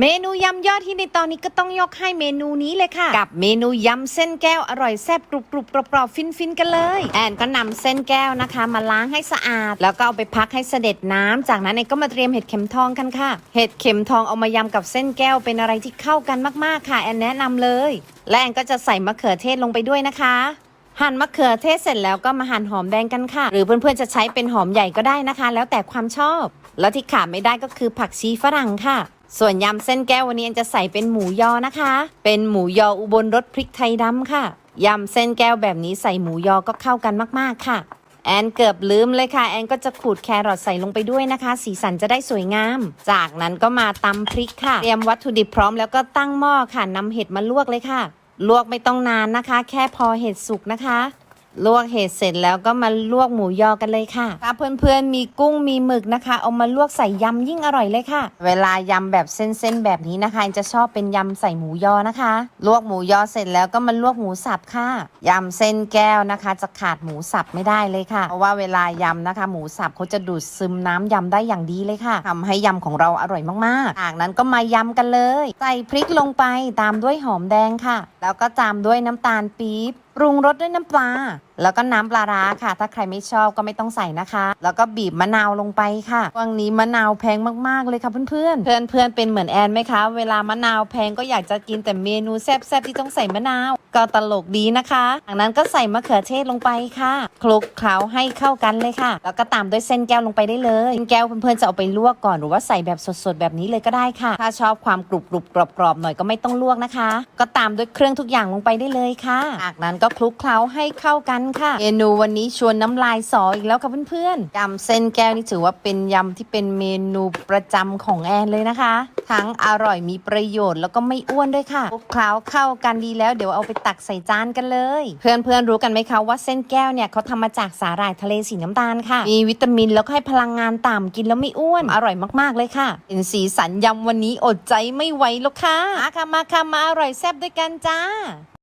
เมนูยำยอดที่ในตอนนี้ก็ต้องยกให้เมนูนี้เลยค่ะ กับเมนูยำเส้นแก้วอร่อยแซ่บกรุบกรุบกรอบกรอบฟินฟินกันเลย แอนก็นำเส้นแก้วนะคะ มาล้างให้สะอาด แล้วก็เอาไปพักให้เสด็จน้ำจากนั้นเองก็มาเตรียมเห็ดเข็มทองกันค่ะ เห็ดเข็มทองเอามายำกับเส้นแก้วเป็นอะไรที่เข้ากันมากๆค่ะแอนแนะนำเลย และแอนก็จะใส่มะเขือเทศลงไปด้วยนะคะหั่นมะเขือเทศเสร็จแล้วก็มาหั่นหอมแดงกันค่ะ หรือเพื่อนๆจะใช้เป็นหอมใหญ่ก็ได้นะคะ แล้วแต่ความชอบ แล้วที่ขาดไม่ได้ก็คือผักชีฝรั่งค่ะ ส่วนยำเส้นแก้ววันนี้แอนจะใส่เป็นหมูยอนะคะ เป็นหมูยออุบลรสพริกไทยดำค่ะยำเส้นแก้วแบบนี้ใส่หมูยอก็เข้ากันมากๆค่ะ แอนเกือบลืมเลยค่ะ แอนก็จะขูดแครอทใส่ลงไปด้วยนะคะ สีสันจะได้สวยงาม จากนั้นก็มาตำพริกค่ะ เตรียมวัตถุดิบพร้อมแล้วก็ตั้งหม้อค่ะนำเห็ดมาลวกเลยค่ะ ลวกไม่ต้องนานนะคะ แค่พอเห็ดสุกนะคะ ลวกเห็ดเสร็จแล้วก็มาลวกหมูยอกันเลยค่ะถ้าเพื่อนๆมีกุ้งมีหมึกนะคะ เอามาลวกใส่ยำยิ่งอร่อยเลยค่ะ เวลายำแบบเส้นๆแบบนี้นะคะ จะชอบเป็นยำใส่หมูยอนะคะ ลวกหมูยอเสร็จแล้วก็มาลวกหมูสับค่ะยำเส้นแก้วนะคะ จะขาดหมูสับไม่ได้เลยค่ะ เพราะว่าเวลายำนะคะ หมูสับเขาจะดูดซึมน้ำยำได้อย่างดีเลยค่ะทำให้ยำของเราอร่อยมากๆจากนั้นก็มายำกันเลย ใส่พริกลงไปตามด้วยหอมแดงค่ะ แล้วก็ตามด้วยน้ำตาลปี๊บ ปรุงรสด้วยน้ำปลาแล้วก็น้ำปลาร้าค่ะ ถ้าใครไม่ชอบก็ไม่ต้องใส่นะคะ แล้วก็บีบมะนาวลงไปค่ะวันนี้มะนาวแพงมากๆเลยค่ะเพื่อนๆเพื่อนๆเป็นเหมือนแอนไหมคะ เวลามะนาวแพงก็อยากจะกินแต่เมนูแซ่บๆที่ต้องใส่มะนาว ก็ตลกดีนะคะจากนั้นก็ใส่มะเขือเทศลงไปค่ะคลุกเคล้าให้เข้ากันเลยค่ะ แล้วก็ตามด้วยเส้นแก้วลงไปได้เลยเส้นแก้วเพื่อนๆจะเอาไปลวกก่อนหรือว่าใส่แบบสดๆ แบบนี้เลยก็ได้ค่ะ ถ้าชอบความกรุบๆกรอบๆหน่อยก็ไม่ต้องลวกนะคะ ก็ตามด้วยเครื่องทุกอย่างลงไปได้เลยค่ะจากนั้นก็คลุกเคล้าให้เข้ากันกันค่ะ เมนูวันนี้ชวนน้ำลายสออีกแล้วค่ะเพื่อนๆยำเส้นแก้วนี่ถือว่าเป็นยำที่เป็นเมนูประจำของแอนเลยนะคะ ทั้งอร่อยมีประโยชน์แล้วก็ไม่อ้วนด้วยค่ะคลุกเคล้าเข้ากันดีแล้วเดี๋ยวเอาไปตักใส่จานกันเลย เพื่อนๆรู้กันไหมคะว่าเส้นแก้วเนี่ยเขาทำมาจากสาหร่ายทะเลสีน้ำตาลค่ะ มีวิตามินแล้วก็ให้พลังงานต่ำกินแล้วไม่อ้วน อร่อยมากๆเลยค่ะเป็นสีสันยำวันนี้อดใจไม่ไหวแล้วค่ะมาค่ะมาค่ะมาอร่อยแซ่บด้วยกันจ้า